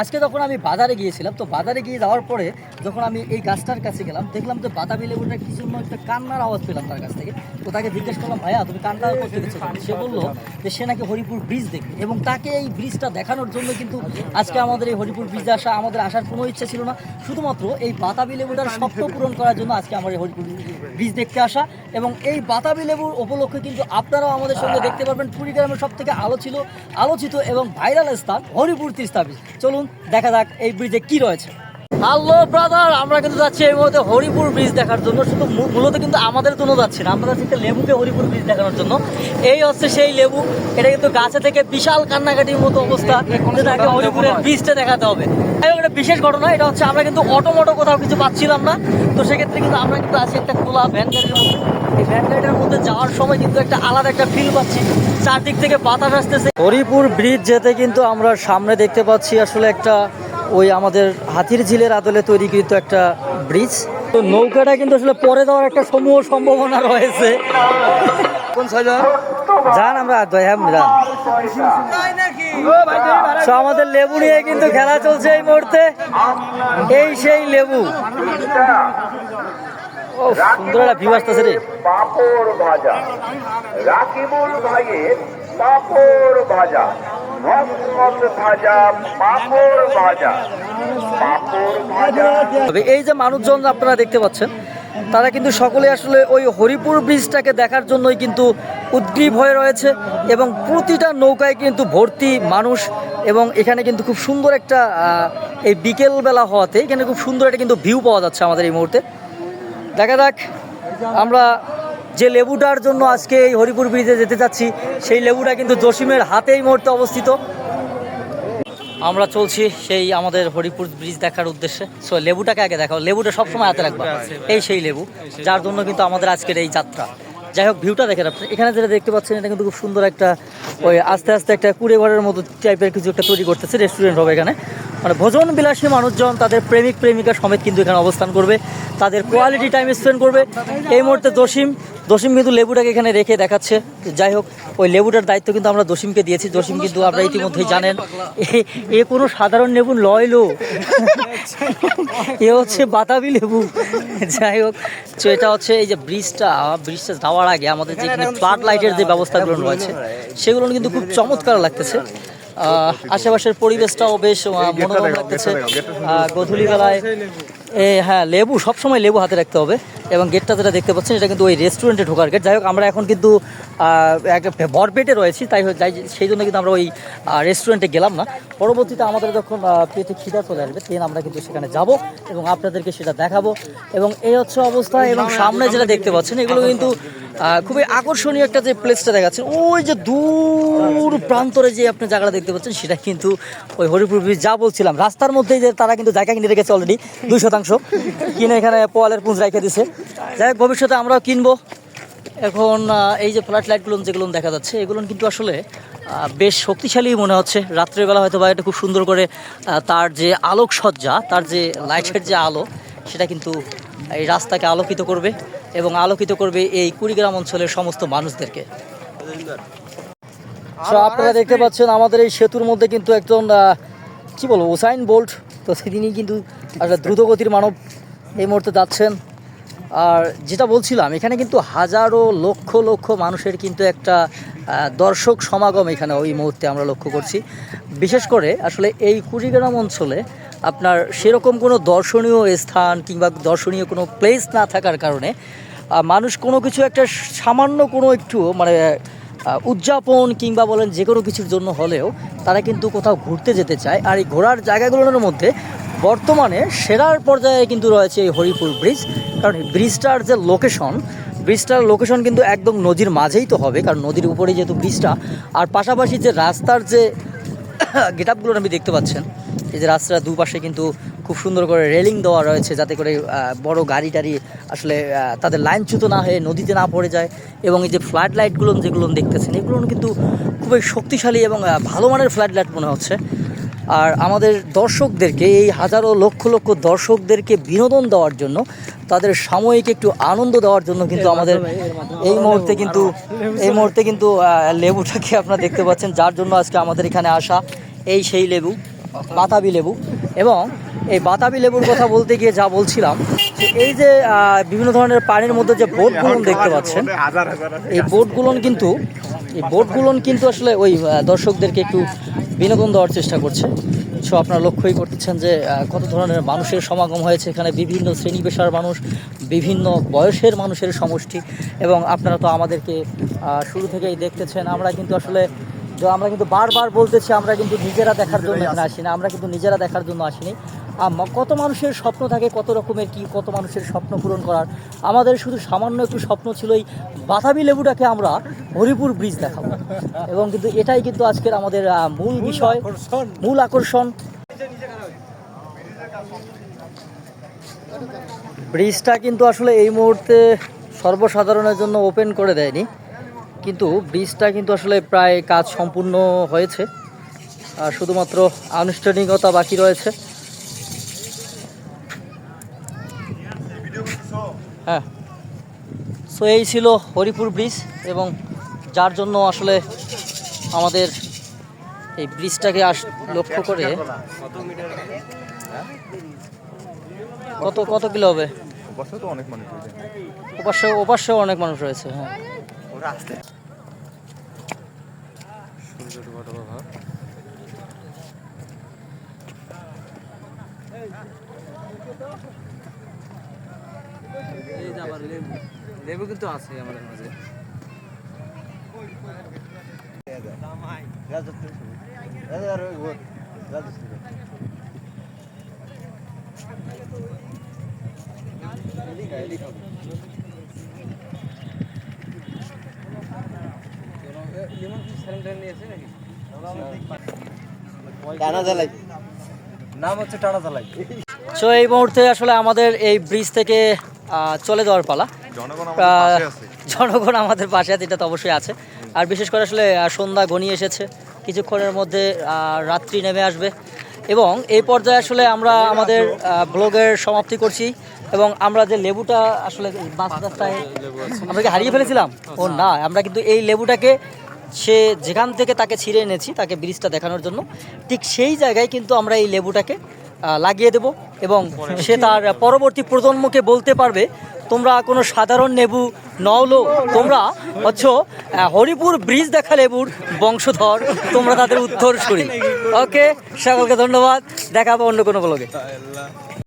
আজকে যখন আমি বাজারে গিয়েছিলাম তো বাজারে গিয়ে যাওয়ার পরে যখন আমি এই গাছটার কাছে গেলাম দেখলাম তো বাতাবি লেবুটা কিছু জন্য একটা কান্নার আওয়াজ পেলাম তার কাছ থেকে। তো তাকে জিজ্ঞেস করলাম ভাইয়া তুমি কান্না করতে গেছো সে বলল যে সে নাকি হরিপুর ব্রিজ দেখবে। এবং তাকে এই ব্রিজটা দেখানোর জন্য কিন্তু আজকে আমাদের এই হরিপুর ব্রিজে আসা আমাদের আসার কোনো ইচ্ছা ছিল না। শুধুমাত্র এই বাতাবি লেবুটার স্বপ্ন পূরণ করার জন্য আজকে আমার এই হরিপুর ব্রিজ দেখতে আসা। এবং এই বাতাবি লেবুর উপলক্ষে কিন্তু আপনারাও আমাদের সঙ্গে দেখতে পারবেন। কুড়িগ্রামের সব থেকে আলো ছিল আলোচিত এবং ভাইরাল স্থান হরিপুর তিস্তা ব্রিজ চলুন দেখা যাক এই ব্রিজে কি রয়েছে। হ্যালো ব্রাদার আমরা কিন্তু যাচ্ছি এই মুহূর্তে হরিপুর ব্রিজ দেখার জন্য। শুধু মূলত কিন্তু আমাদের জন্য যাচ্ছি না। আমরা যাচ্ছি একটা লেবুকে হরিপুর ব্রিজ দেখানোর জন্য। এই হচ্ছে সেই লেবু। এটা কিন্তু গাছে থেকে বিশাল কান্নাকাটির মতো অবস্থা। হরিপুরের ব্রিজটা দেখাতে হবে। এটা বিশেষ ঘটনা। এটা হচ্ছে আমরা কিন্তু অটোমোটো কোথাও কিছু পাচ্ছিলাম না। তো সেক্ষেত্রে কিন্তু আমরা কিন্তু আছি একটা খোলা ভ্যান গাড়ির মধ্যে। এই ভ্যান গাড়িটার মধ্যে যাওয়ার সময় কিন্তু একটা আলাদা একটা ফিল পাচ্ছি। চারদিক থেকে বাতাস আসতেছে। হরিপুর ব্রিজ যেতে কিন্তু আমরা সামনে দেখতে পাচ্ছি আসলে একটা ওই আমাদের হাতির ঝিলের আদলে তৈরিকৃত একটা ব্রিজ। তো নৌকাটা কিন্তু আসলে পরে দেওয়ার একটা সমূহ সম্ভাবনা রয়েছে। কোন সাইডে যান আমরা যান। আমাদের লেবু নিয়ে কিন্তু খেলা চলছে এই মুহূর্তে। এই সেই লেবু। ও, সুন্দর একটা রে। পাপড় ভাজা। রাকিবুল ভাইয়ের পাপড় ভাজা। এই যে মানুষজন আপনারা দেখতে পাচ্ছেন, তারা কিন্তু সকলে আসলে ওই হরিপুর ব্রিজটাকে দেখার জন্যই কিন্তু উদ্গ্রীব হয়ে রয়েছে এবং প্রতিটা নৌকায় কিন্তু ভর্তি মানুষ এবং এখানে কিন্তু খুব সুন্দর একটা এই বিকেলবেলা হওয়াতে এখানে খুব সুন্দর একটা কিন্তু ভিউ পাওয়া যাচ্ছে আমাদের এই মুহূর্তে। দেখা যাক, আমরা যে লেবুটার জন্য আজকে এই হরিপুর ব্রিজে যেতে চাচ্ছি সেই লেবুটা কিন্তু জসিমের হাতে এই মুহূর্তে অবস্থিত। আমরা চলছি সেই আমাদের হরিপুর ব্রিজ দেখার উদ্দেশ্যে। সো লেবুটাকে আগে দেখাও। লেবুটা সবসময় হাতে রাখব। এই সেই লেবু, যার জন্য কিন্তু আমাদের আজকের এই যাত্রা। যাই হোক ভিউটা দেখেন আপনি। এখানে যেটা দেখতে পাচ্ছেন, এটা কিন্তু খুব সুন্দর একটা ওই আস্তে আস্তে একটা কুড়ে ঘরের মতো টাইপের কিছু একটা তৈরি করতেছে রেস্টুরেন্ট হবে এখানে। মানে ভোজন বিলাসী মানুষজন তাদের প্রেমিক প্রেমিকা সমেত কিন্তু এখানে অবস্থান করবে। তাদের কোয়ালিটি টাইম স্পেন্ড করবে। এই মুহূর্তে দসিম দসিম কিন্তু লেবুটাকে এখানে রেখে দেখাচ্ছে। যাই হোক ওই লেবুটার দায়িত্ব কিন্তু আমরা দসিমকে দিয়েছি। দসিম কিন্তু আপনারা ইতিমধ্যেই জানেন এ- কোনো সাধারণ লেবু লয় লো। এ হচ্ছে বাতাবি লেবু। যাই হোক তো এটা হচ্ছে এই যে ব্রিজটা ব্রিজটা যাওয়ার আগে আমাদের যে এখানে ফ্লাড লাইটের যে ব্যবস্থাগুলো রয়েছে সেগুলো কিন্তু খুব চমৎকার লাগতেছে। আশেপাশের পরিবেশটাও বেশ মনোরম লাগতেছে। গধূলি বেলায় এ হ্যাঁ লেবু সবসময় লেবু হাতে রাখতে হবে। এবং গেটটা যেটা দেখতে পাচ্ছেন এটা কিন্তু ওই রেস্টুরেন্টে ঢোকার গেট। যাই হোক আমরা এখন কিন্তু একটা ভরপেটে রয়েছি তাই হোক- যাই সেই জন্য কিন্তু আমরা ওই রেস্টুরেন্টে গেলাম না। পরবর্তীতে আমাদের যখন পেটে খিদা চলে আসবে তেন আমরা কিন্তু সেখানে যাব এবং আপনাদেরকে সেটা দেখাবো। এবং এই হচ্ছে অবস্থা এবং সামনে যেটা দেখতে পাচ্ছেন এগুলো কিন্তু খুবই আকর্ষণীয় একটা যে প্লেসটা দেখাচ্ছেন ওই যে দূর প্রান্তরে যে আপনি জায়গাটা দেখতে পাচ্ছেন, সেটা কিন্তু ওই হরিপুর ব্রিজ যা বলছিলাম, রাস্তার মধ্যেই যে তারা কিন্তু জায়গা কিনে রেখেছে অলরেডি দুই শতাংশ। কিনে এখানে পোয়ালের পুঁজ রেখে দিছে। যাই ভবিষ্যতে আমরাও কিনবো। এখন এই যে ফ্ল্যাট লাইটগুলো যেগুলো দেখা যাচ্ছে, এগুলো কিন্তু আসলে বেশ শক্তিশালী মনে হচ্ছে। রাত্রেবেলা হয়তো বা এটা খুব সুন্দর করে তার যে আলোকসজ্জা, তার যে লাইটের যে আলো, সেটা কিন্তু এই রাস্তাকে আলোকিত করবে। এবং আলোকিত করবে এই কুড়িগ্রাম অঞ্চলের সমস্ত মানুষদেরকে। আপনারা দেখতে পাচ্ছেন আমাদের এই সেতুর মধ্যে কিন্তু একজন কি বলব ওসাইন বোল্ট তো তিনি কিন্তু একটা দ্রুতগতির মানব এই মুহূর্তে যাচ্ছেন। আর যেটা বলছিলাম এখানে কিন্তু হাজারো লক্ষ লক্ষ মানুষের কিন্তু একটা দর্শক সমাগম এখানে ওই মুহূর্তে আমরা লক্ষ্য করছি। বিশেষ করে আসলে এই কুড়িগ্রাম অঞ্চলে আপনার সেরকম কোনো দর্শনীয় স্থান কিংবা দর্শনীয় কোনো প্লেস না থাকার কারণে মানুষ কোনো কিছু একটা সামান্য কোনো একটু মানে উদযাপন কিংবা বলেন যে কোনো কিছুর জন্য হলেও তারা কিন্তু কোথাও ঘুরতে যেতে চায়। আর এই ঘোরার জায়গাগুলোর মধ্যে বর্তমানে সেরার পর্যায়ে কিন্তু রয়েছে এই হরিপুর ব্রিজ। কারণ ব্রিজটার যে লোকেশন ব্রিজটার লোকেশন কিন্তু একদম নদীর মাঝেই তো হবে, কারণ নদীর উপরেই যেহেতু ব্রিজটা, আর পাশাপাশি যে রাস্তার যে গেট আপগুলো আপনি দেখতে পাচ্ছেন, এই যে রাস্তার দুপাশে কিন্তু খুব সুন্দর করে রেলিং দেওয়া রয়েছে যাতে করে বড় গাড়ি টাড়ি আসলে তাদের লাইনচ্যুত না হয়ে নদীতে না পড়ে যায়, এবং এই যে ফ্ল্যাড লাইটগুলো যেগুলো দেখতেছেন, এগুলো কিন্তু খুবই শক্তিশালী এবং ভালো মানের ফ্ল্যাড লাইট মনে হচ্ছে। আর আমাদের দর্শকদেরকে এই হাজারো লক্ষ লক্ষ দর্শকদেরকে বিনোদন দেওয়ার জন্য তাদের সাময়িক একটু আনন্দ দেওয়ার জন্য কিন্তু আমাদের এই মুহূর্তে কিন্তু এই মুহূর্তে কিন্তু লেবুটাকে আপনারা দেখতে পাচ্ছেন যার জন্য আজকে আমাদের এখানে আসা এই সেই লেবু বাতাবি লেবু। এবং এই বাতাবি লেবুর কথা বলতে গিয়ে যা বলছিলাম এই যে বিভিন্ন ধরনের পানির মধ্যে যে বোটগুলো দেখতে পাচ্ছেন এই বোটগুলো কিন্তু এই বোটগুলো কিন্তু আসলে ওই দর্শকদেরকে একটু বিনোদন দেওয়ার চেষ্টা করছে। সো আপনারা লক্ষ্যই করতেছেন যে কত ধরনের মানুষের সমাগম হয়েছে এখানে, বিভিন্ন শ্রেণি পেশার মানুষ, বিভিন্ন বয়সের মানুষের সমষ্টি, এবং আপনারা তো আমাদেরকে শুরু থেকেই দেখতেছেন। আমরা কিন্তু আসলে, আমরা কিন্তু বারবার বলতেছি, আমরা কিন্তু নিজেরা দেখার জন্য আসি না আমরা কিন্তু নিজেরা দেখার জন্য আসিনি। কত মানুষের স্বপ্ন থাকে কত রকমের কি কত মানুষের স্বপ্ন পূরণ করার। আমাদের শুধু সামান্য একটু স্বপ্ন ছিল এই বাতাবি লেবুটাকে আমরা হরিপুর ব্রিজ দেখাবো। এবং কিন্তু এটাই কিন্তু আজকের আমাদের মূল বিষয় মূল আকর্ষণ। ব্রিজটা কিন্তু আসলে এই মুহূর্তে সর্বসাধারণের জন্য ওপেন করে দেয়নি। কিন্তু ব্রিজটা কিন্তু আসলে প্রায় কাজ সম্পূর্ণ হয়েছে। আর শুধুমাত্র আনুষ্ঠানিকতা বাকি রয়েছে। হ্যাঁ। সো এই ছিল হরিপুর ব্রিজ এবং যার জন্য আসলে আমাদের এই ব্রিজটাকে আস লক্ষ্য করে কত কত কিলো হবে? তো অনেক মানুষ ওপাশে অনেক মানুষ রয়েছে হ্যাঁ। লেবু। কিন্তু আছে আমাদের মাঝে। নাম হচ্ছে টানা চালাই সো এই মুহূর্তে আসলে আমাদের এই ব্রিজ থেকে চলে যাওয়ার পালা। জনগণ আমাদের পাশে আছে। জনগণ আমাদের পাশে আছে এটা তো অবশ্যই আছে। আর বিশেষ করে আসলে সন্ধ্যা ঘনিয়ে এসেছে। কিছুক্ষণের মধ্যে রাত্রি নেমে আসবে। এবং এই পর্যায়ে আসলে আমরা আমাদের ব্লগের সমাপ্তি করছি। এবং আমরা যে লেবুটা আসলে বাস রাস্তায় আমরা কি হারিয়ে ফেলেছিলাম? ও না আমরা কিন্তু এই লেবুটাকে সে যেখান থেকে তাকে ছিঁড়ে এনেছি তাকে ব্রিজটা দেখানোর জন্য ঠিক সেই জায়গায় কিন্তু আমরা এই লেবুটাকে লাগিয়ে দেব এবং সে তার পরবর্তী প্রজন্মকে বলতে পারবে, তোমরা কোনো সাধারণ নেবু নওলো তোমরা হচ্ছ হরিপুর ব্রিজ দেখা লেবুর বংশধর, তোমরা তাদের উত্তর শুরি ওকে, সকলকে ধন্যবাদ, দেখাবো অন্য কোনো ব্লগে।